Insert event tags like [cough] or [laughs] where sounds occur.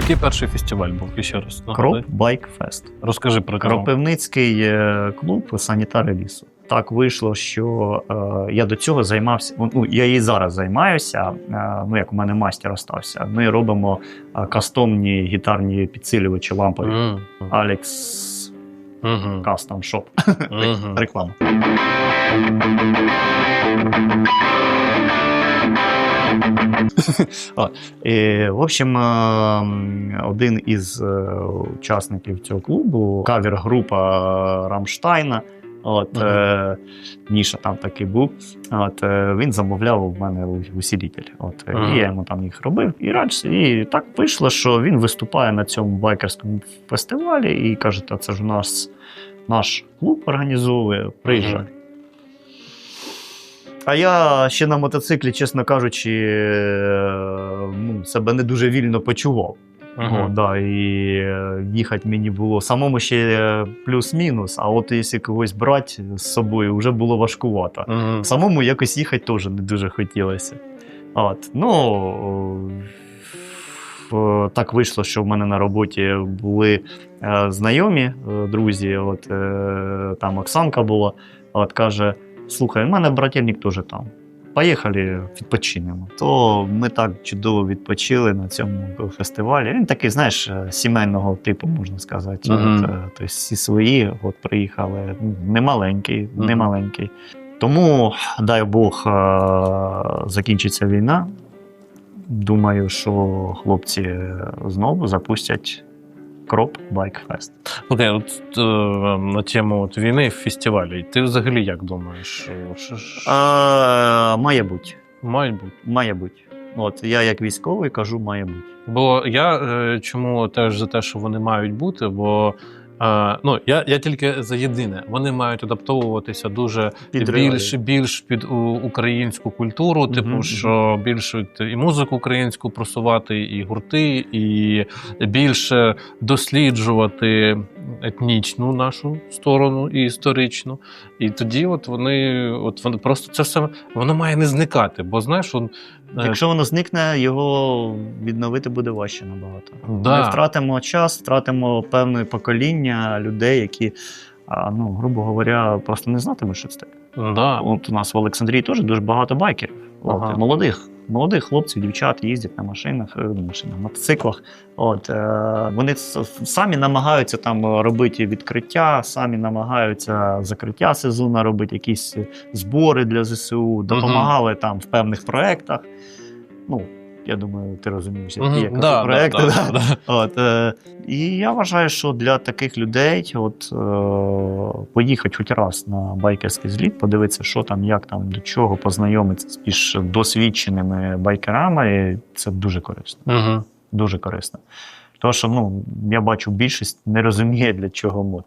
який перший фестиваль був? І ще раз. Кроп Байк Фест. Розкажи про нього. Кропивницький е, клуб санітари лісу. Так вийшло, що е, я до цього займався. Ну, я і зараз займаюся. Е, ну, як у мене мастер остався. Ми робимо е, кастомні гітарні підсилювачі лампові. Алекс. Custom Shop. Мгм. [laughs] Реклама. В общем, е, один із е, учасників цього клубу, кавер-група Рамштайна. От, Ага. е, Ніша там такий був. От, е, він замовляв у мене у- усилитель. От, е, Ага. І я йому там їх робив. І радше, і так вийшло, що він виступає на цьому байкерському фестивалі і каже: та це ж у нас наш клуб організовує, приїжджай. Ага. А я ще на мотоциклі, чесно кажучи, е, ну, себе не дуже вільно почував. Мгм. О, да, і е, їхати мені було самому ще плюс-мінус, а от якщо когось брати з собою, вже було важкувато. Мгм. Самому якось їхати теж не дуже хотілося. От. Ну, е, так вийшло, що в мене на роботі були знайомі друзі. От, там Оксанка була, от каже: слухай, у мене брательник теж там. Поїхали, відпочинемо. То ми так чудово відпочили на цьому фестивалі. Він такий, знаєш, е, сімейного типу, можна сказати. Мгм. От, е, тобто всі свої от приїхали. Ну, Не маленький, не Тому, дай Бог, е, закінчиться війна. Думаю, що хлопці знову запустять Кроп Байкфест. Окей, от е, на тему от війни і фестивалю. Ти взагалі як думаєш? Що, що, Е, має бути. мають бути? Має бути. От я як військовий кажу, має бути. Бо я е, чому теж за те, що вони мають бути, бо е, ну я, я тільки за єдине. Вони мають адаптовуватися дуже Під більш, більш під українську культуру, типу, мгм. що більше і музику українську просувати, і гурти, і більше досліджувати етнічну нашу сторону і історичну. І тоді, от вони, от вони просто це все воно має не зникати. Бо знаєш, он, Якщо воно зникне, його відновити буде важче набагато. Да. Ми втратимо час, втратимо певне покоління людей, які, ну, грубо говоря, просто не знатимуть, що це таке. да. От у нас в Олександрії теж дуже багато байкерів. Ага. молодих. Молодих хлопців, дівчат їздять на машинах, е, на машинах, на мотоциклах. От, е, вони самі намагаються там робити відкриття, самі намагаються закриття сезону робити, якісь збори для ЗСУ, допомагали там в певних проєктах. Ну, я думаю, ти розумієш, які Мгм, є да, проєкти. да, да. [laughs] От, е, і я вважаю, що для таких людей от, е, поїхати хоч раз на байкерський зліт, подивитися, що там, як там, до чого, познайомитися з більш досвідченими байкерами, і це дуже корисно. Мгм. Дуже корисно. Тому що ну, я бачу, більшість не розуміє, для чого мод.